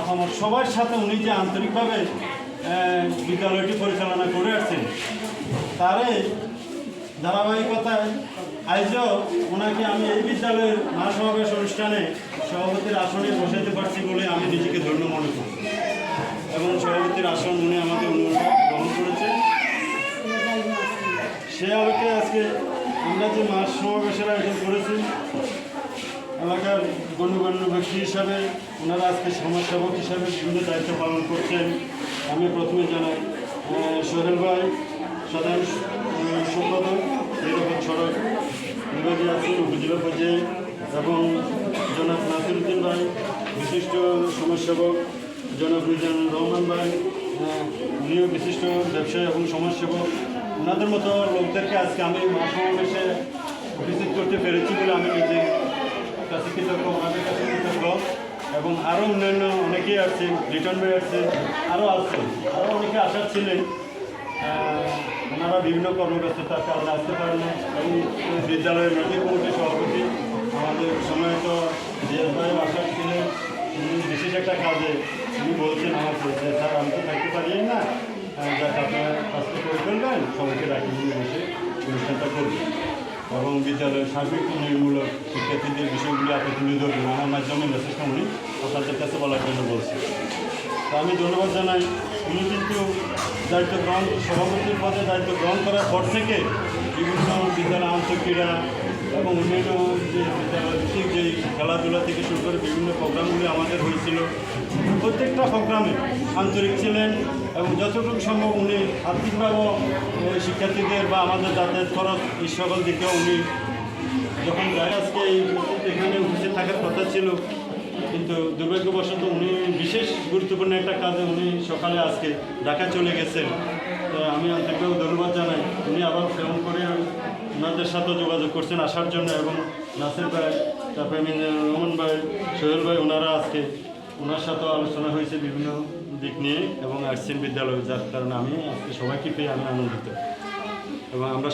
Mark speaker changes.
Speaker 1: আমার সবার সাথে উনি যে আন্তরিকভাবে বিদ্যালয়টি পরিচালনা করে আসছেন, তারে ধারাবাহিকতায় আজও ওনাকে আমি এই বিদ্যালয়ের মহাসমাবেশ অনুষ্ঠানে সভাপতির আসনে বসাতে পারছি বলে আমি নিজেকে ধন্য মনে করি। এবং সভাপতির আসন উনি আমাকে অনুরোধ গ্রহণ করেছেন সে আমাকে আজকে আমরা যে মাস সমাবেশের আয়োজন করেছি এলাকার গণ্যমান্য ব্যক্তি হিসাবে ওনারা আজকে সমাজসেবক হিসাবে বিভিন্ন দায়িত্ব পালন করছেন। আমি প্রথমে জানাই সোহেল ভাই, সাধারণ সম্পাদক সড়ক বিভাগে আছেন উপজেলা পর্যায়ে এবং জনাব নাসিরুদ্দিন ভাই, বিশিষ্ট সমাজসেবক, জনাব মিজানুর রহমান ভাই উনিও বিশিষ্ট ব্যবসায়ী এবং সমাজসেবক। ওনাদের মতো লোকদেরকে আজকে আমি মা সমাবেশে ভিজিট করতে পেরেছি বলে আমি নিজে কাছে ওনাদের কাছে কৃতজ্ঞ এবং আরও অন্যান্য অনেকেই আসছে রিটার্ন ভাই আসছে আরও আসছে আরও অনেকে আসার ছিলেন। ওনারা বিভিন্ন কর্মব্যস্ততার কারণে আসতে পারেন না এবং বিদ্যালয়ের নদী কমিটির সভাপতি আমাদের সময় তো ভাই আসার ছিলেন। বিশেষ একটা কাজে, উনি বলছেন আমাকে যে, স্যার, আমি তো থাকতে পারি না। যাক, আপনারা কাজটা করে বিদ্যালয়ের সার্বিক উন্নয়নমূলক শিক্ষার্থীদের বিষয়গুলি আপনি তুলে ধরবেন আমার মাধ্যমে মেসেজটা উনি আপনাদের কাছে বলার জন্য বলছি তো আমি ধন্যবাদ জানাই উনি কিন্তু দায়িত্ব গ্রহণ সভাপতির পদে দায়িত্ব গ্রহণ করার পর থেকে বিভিন্ন বিদ্যালয় আন্তঃক্রীড়া এবং অন্যান্য যে বিদ্যালয় ভিত্তিক যে খেলাধুলা থেকে শুরু করে বিভিন্ন প্রোগ্রামগুলি আমাদের হয়েছিল, প্রত্যেকটা প্রোগ্রামে আন্তরিক ছিলেন এবং যতটুকু সম্ভব উনি আর্থিকভাবেও শিক্ষার্থীদের বা আমাদের যাতায়াত খরচ, এই সকল দিকেও উনি যখন আজকে এই এখানে উপস্থিত থাকার কথা ছিল, কিন্তু দুর্ভাগ্যবশত উনি বিশেষ গুরুত্বপূর্ণ একটা কাজে উনি সকালে আজকে ঢাকা চলে গেছেন। আমি আন্তরিকভাবে ধন্যবাদ জানাই উনি আবার ফোন করে ওনাদের সাথে যোগাযোগ করছেন আসার জন্য এবং নাসির ভাই, তারপরে রহমান ভাই, সোহেল ভাই, ওনারা আজকে ওনার সাথেও আলোচনা হয়েছে বিভিন্ন দিক নিয়ে এবং আসছেন বিদ্যালয় যার কারণে আমি আজকে সবাইকে পেয়ে আমি আনন্দিত। এবং আমরা